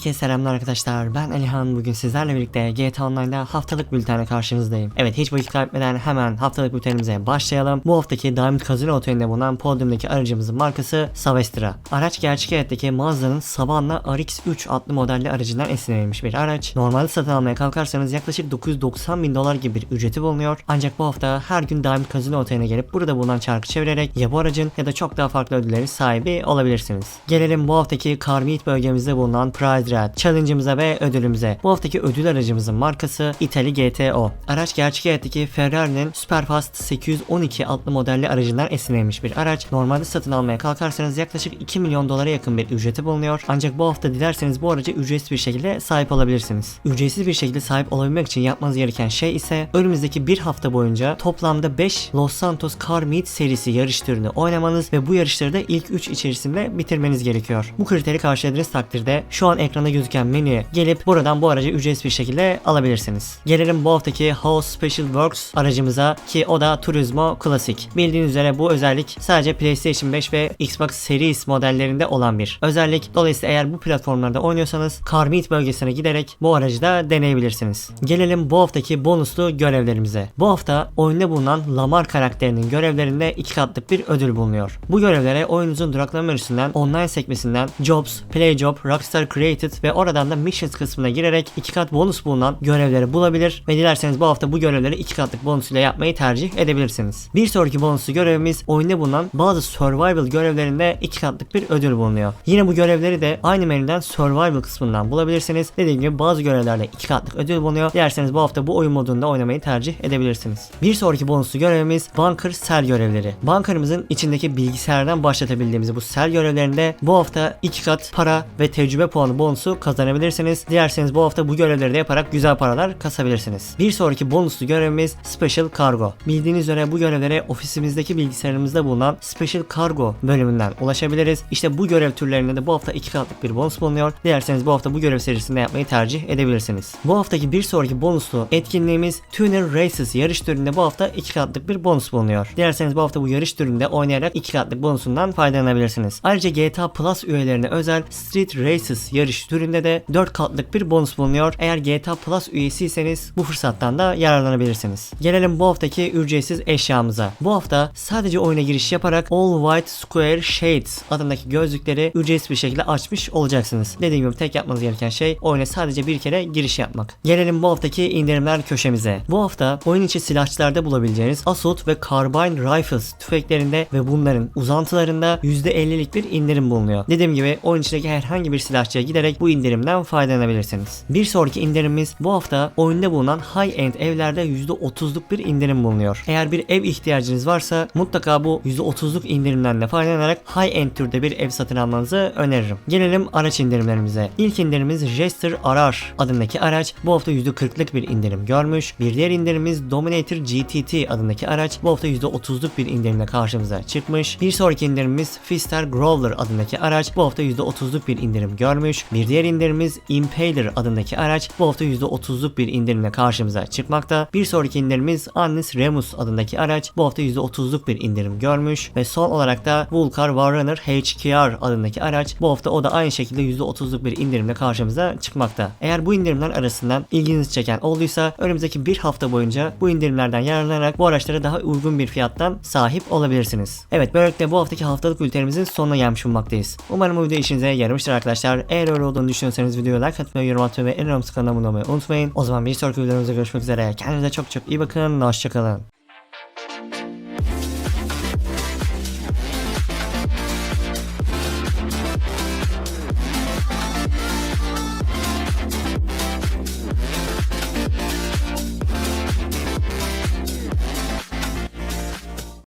Herkese selamlar arkadaşlar. Ben Alihan. Bugün sizlerle birlikte GTA Online'da haftalık bültenle karşınızdayım. Evet hiç vakit kaybetmeden hemen haftalık bültenimize başlayalım. Bu haftaki Diamond Casino Oteli'nde bulunan podyumdaki aracımızın markası Savestra. Araç gerçek hayattaki Mazda'nın Savanna RX-3 adlı modelli aracından esinlenilmiş bir araç. Normalde satın almaya kalkarsanız yaklaşık 990 bin dolar gibi bir ücreti bulunuyor. Ancak bu hafta her gün Diamond Casino Oteli'ne gelip burada bulunan çarkı çevirerek ya bu aracın ya da çok daha farklı ödüllerin sahibi olabilirsiniz. Gelelim bu haftaki Carmeet bölgemizde bulunan Pride Ride challenge'ımıza ve ödülümüze. Bu haftaki ödül aracımızın markası Italy GTO. Araç gerçek hayattaki Ferrari'nin Superfast 812 adlı modelli aracından esinlenmiş bir araç. Normalde satın almaya kalkarsanız yaklaşık 2 milyon dolara yakın bir ücreti bulunuyor. Ancak bu hafta dilerseniz bu araca ücretsiz bir şekilde sahip olabilirsiniz. Ücretsiz bir şekilde sahip olabilmek için yapmanız gereken şey ise önümüzdeki bir hafta boyunca toplamda 5 Los Santos Car Meet serisi yarış türünü oynamanız ve bu yarışları da ilk 3 içerisinde bitirmeniz gerekiyor. Bu kriteri karşıladığınız takdirde şu an ekranda gözüken menüye gelip buradan bu aracı ücretsiz bir şekilde alabilirsiniz. Gelelim bu haftaki House Special Works aracımıza ki o da Turismo Classic. Bildiğiniz üzere bu özellik sadece PlayStation 5 ve Xbox Series modellerinde olan bir özellik. Dolayısıyla eğer bu platformlarda oynuyorsanız Carmeet bölgesine giderek bu aracı da deneyebilirsiniz. Gelelim bu haftaki bonuslu görevlerimize. Bu hafta oyunda bulunan Lamar karakterinin görevlerinde iki katlık bir ödül bulunuyor. Bu görevlere oyununuzun duraklama menüsünden online sekmesinden Jobs, Play Job, Rockstar Created ve oradan da Missions kısmına girerek iki kat bonus bulunan görevleri bulabilir ve dilerseniz bu hafta bu görevleri iki katlık bonus ile yapmayı tercih edebilirsiniz. Bir sonraki bonuslu görevimiz oyunda bulunan bazı survival görevlerinde iki katlık bir ödül bulunuyor. Yine bu görevleri de aynı menüden survival kısmından bulabilirsiniz. Dediğim gibi bazı görevlerde iki katlık ödül bulunuyor. Dilerseniz bu hafta bu oyun modunda oynamayı tercih edebilirsiniz. Bir sonraki bonuslu görevimiz Bunker Sel görevleri. Bunker'ımızın içindeki bilgisayardan başlatabildiğimiz bu sel görevlerinde bu hafta iki kat para ve tecrübe puanı bonusu kazanabilirsiniz. Dilerseniz bu hafta bu görevleri de yaparak güzel paralar kasabilirsiniz. Bir sonraki bonuslu görevimiz Special Cargo. Bildiğiniz üzere bu görevlere ofisimizdeki bilgisayarımızda bulunan Special Cargo bölümünden ulaşabiliriz. İşte bu görev türlerinde de bu hafta iki katlık bir bonus bulunuyor. Dilerseniz bu hafta bu görev serisinde yapmayı tercih edebilirsiniz. Bu haftaki bir sonraki bonuslu etkinliğimiz Tuner Races yarış türünde bu hafta iki katlık bir bonus bulunuyor. Dilerseniz bu hafta bu yarış türünde oynayarak iki katlık bonusundan faydalanabilirsiniz. Ayrıca GTA Plus üyelerine özel Street Races yarış türünde de 4 katlık bir bonus bulunuyor. Eğer GTA Plus üyesiyseniz bu fırsattan da yararlanabilirsiniz. Gelelim bu haftaki ücretsiz eşyamıza. Bu hafta sadece oyuna giriş yaparak All White Square Shades adındaki gözlükleri ücretsiz bir şekilde açmış olacaksınız. Dediğim gibi tek yapmanız gereken şey oyuna sadece bir kere giriş yapmak. Gelelim bu haftaki indirimler köşemize. Bu hafta oyun içi silahçılarda bulabileceğiniz Assault ve Carbine Rifles tüfeklerinde ve bunların uzantılarında %50'lik bir indirim bulunuyor. Dediğim gibi oyun içindeki herhangi bir silahçıya giderek bu indirimden faydalanabilirsiniz. Bir sonraki indirimimiz bu hafta oyunda bulunan high-end evlerde %30'luk bir indirim bulunuyor. Eğer bir ev ihtiyacınız varsa mutlaka bu %30'luk indirimden de faydalanarak high-end türde bir ev satın almanızı öneririm. Gelelim araç indirimlerimize. İlk indirimimiz Jester Arar adındaki araç bu hafta %40'lık bir indirim görmüş. Bir diğer indirimimiz Dominator GTT adındaki araç bu hafta %30'luk bir indirimle karşımıza çıkmış. Bir sonraki indirimimiz Fister Growler adındaki araç bu hafta %30'luk bir indirim görmüş. Bir diğer indirimimiz Impaler adındaki araç bu hafta %30'luk bir indirimle karşımıza çıkmakta. Bir sonraki indirimimiz Annis Remus adındaki araç bu hafta %30'luk bir indirim görmüş. Ve son olarak da Vulcar Warrunner HKR adındaki araç bu hafta o da aynı şekilde %30'luk bir indirimle karşımıza çıkmakta. Eğer bu indirimler arasından ilginizi çeken olduysa önümüzdeki bir hafta boyunca bu indirimlerden yararlanarak bu araçlara daha uygun bir fiyattan sahip olabilirsiniz. Evet böylelikle bu haftaki haftalık bültenimizin sonuna gelmiş bulunmaktayız. Umarım bu video işinize yaramıştır arkadaşlar. Eğer öyle olduğunu düşünüyorsanız videoya like atmayı, yorum atmayı ve en önemlisi kanalıma abone olmayı unutmayın. O zaman bir sonraki videomuzda görüşmek üzere. Kendinize çok çok iyi bakın. Hoşçakalın.